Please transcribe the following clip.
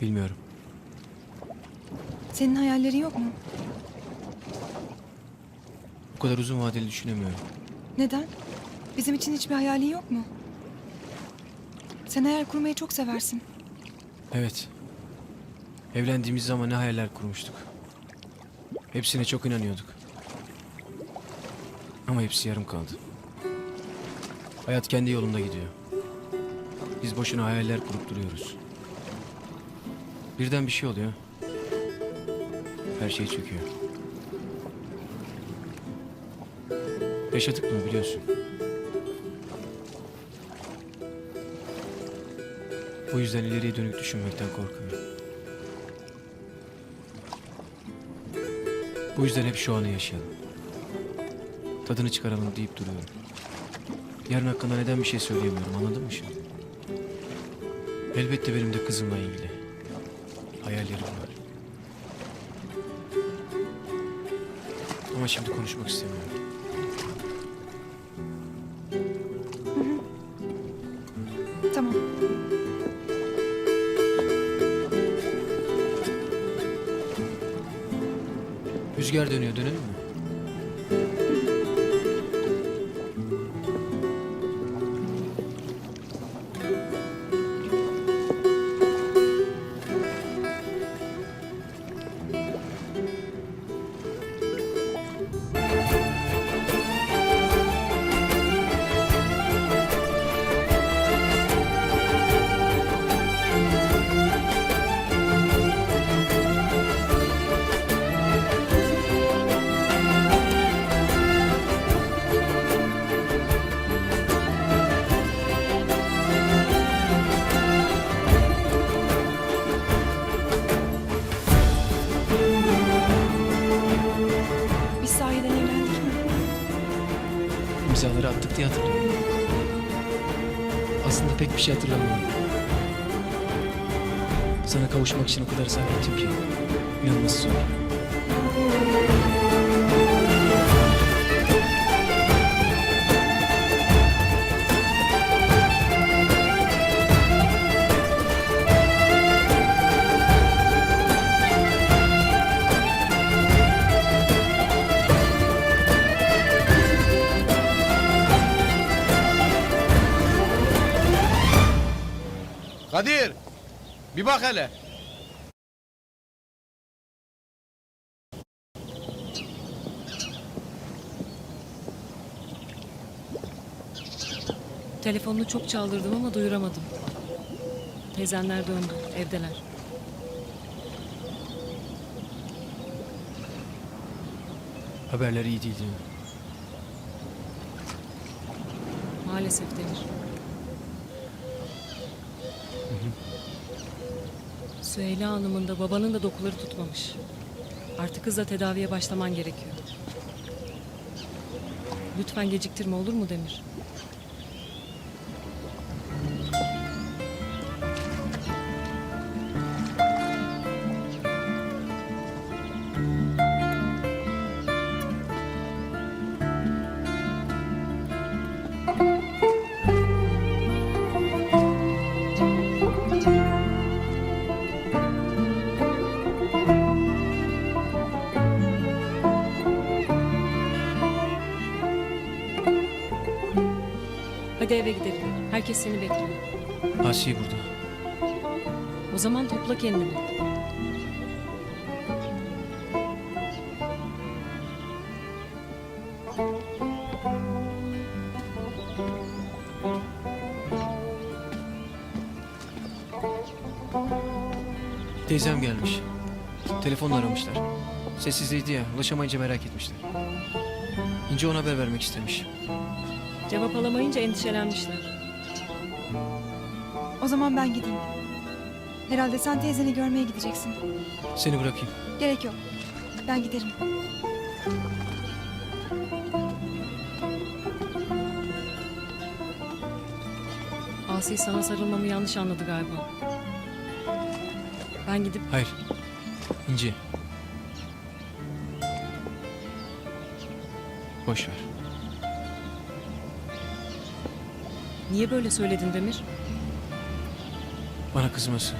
Bilmiyorum. Senin hayallerin yok mu? Bu kadar uzun vadeli düşünemiyorum. Neden? Bizim için hiçbir hayalin yok mu? Sen hayal kurmayı çok seversin. Evet. Evlendiğimiz zaman ne hayaller kurmuştuk. Hepsine çok inanıyorduk. Ama hepsi yarım kaldı. Hayat kendi yolunda gidiyor. Biz boşuna hayaller kurup duruyoruz. Birden bir şey oluyor. Her şey çöküyor. Yaşadık mı biliyorsun. Bu yüzden ileriye dönük düşünmekten korkuyorum. Bu yüzden hep şu anı yaşayalım. Tadını çıkaralım deyip duruyorum. Yarın hakkında neden bir şey söyleyemiyorum anladın mı şimdi? Elbette benim de kızımla ilgili. Hayallerim var. Ama şimdi konuşmak istemiyorum. Tamam. Rüzgar dönüyor dönelim mi? Attık diye hatırlıyorum. Aslında pek bir şey hatırlamıyorum. Sana kavuşmak için o kadar sabrettim ki. İnanması zor. Kadir! Bir bak hele. Telefonunu çok çaldırdım ama duyuramadım. Teyzenler döndü, evdeler. Haberler iyi değil değil mi? Maalesef Demir. Süheyla Hanım'ın da babanın da dokuları tutmamış. Artık hızla tedaviye başlaman gerekiyor. Lütfen geciktirme olur mu Demir? Hadi eve gidelim. Herkes seni bekliyor. Asiye burada. O zaman topla kendini. Teyzem gelmiş. Telefonla aramışlar. Sessizdeydi ya. Ulaşamayınca merak etmişler. İnce ona haber vermek istemiş. Cevap alamayınca endişelenmişler. O zaman ben gideyim. Herhalde sen teyzeni görmeye gideceksin. Seni bırakayım. Gerek yok. Ben giderim. Asi sana sarılmamı yanlış anladı galiba. Ben gidip Hayır. İnci. Boş ver. Niye böyle söyledin Demir? Bana kızması.